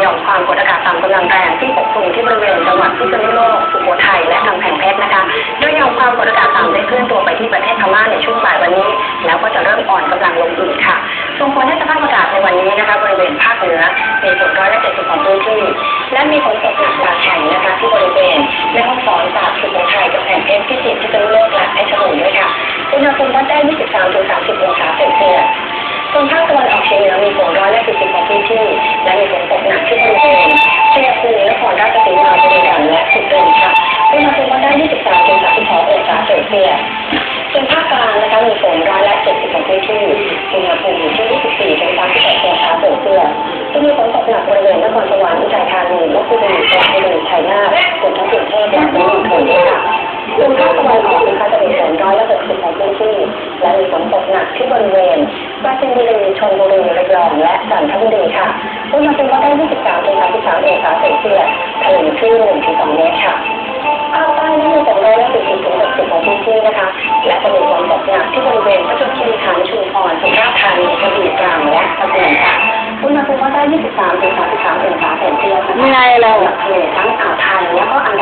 หย่อมความกดอากาศต่ำกำลังแรงที่ปกคลุมที่บริเวณจังหวัดพิษณุโลกสุโขทัยและกำแพงเพชรนะคะโดยหย่อมความกดอากาศต่ำได้เคลื่อนตัวไปที่ประเทศพม่าในช่วงบ่ายวันนี้ แล้วก็จะเริ่มอ่อนกำลังลงอีกค่ะส่งผลให้สภาพอากาศในวันนี้นะคะบริเวณภาคเหนือมีฝนร้อยละเจ็ดสิบของพื้นที่ และมีฝนตกหนักหลายแห่งนะคะที่บริเวณแม่ฮ่องสอนตากสุโขทัยกำแพงเพชรพิจิตรพิษณุโลกและเพชรบูรณ์ด้วยค่ะอุณหภูมิวัดได้23-30องศาเซลเซียส องศาเซลเซียสจะมีฝนตกหนักบริเวณนครสวรรค์อุทัยธานีลบบุรีสระบุรีชัยนาทรวมทั้งกรุงเทพและปริมณฑลด้วยค่ะส่วนภาคตะวันออกนะคะจะมีฝนร้อยละ60ของพื้นที่และมีฝนตกหนักที่บริเวณปราจีนบุรีชลบุรีระยองและจันทบุรีค่ะอุณหภูมิวัดได้23ถึง33องศาเซลเซียสทะเลคลื่น1ถึง2เมตรค่ะภาคใต้นี่มีฝนร้อยละ40ถึง60ของพื้นที่นะคะ และจะมีฝนตกหนักที่บริเวณปร 23ถึง33องศาเซลเซียสนะคะเหนื่อยเลยทะเลทั้งอ่าวไทยแล้วก็อันดา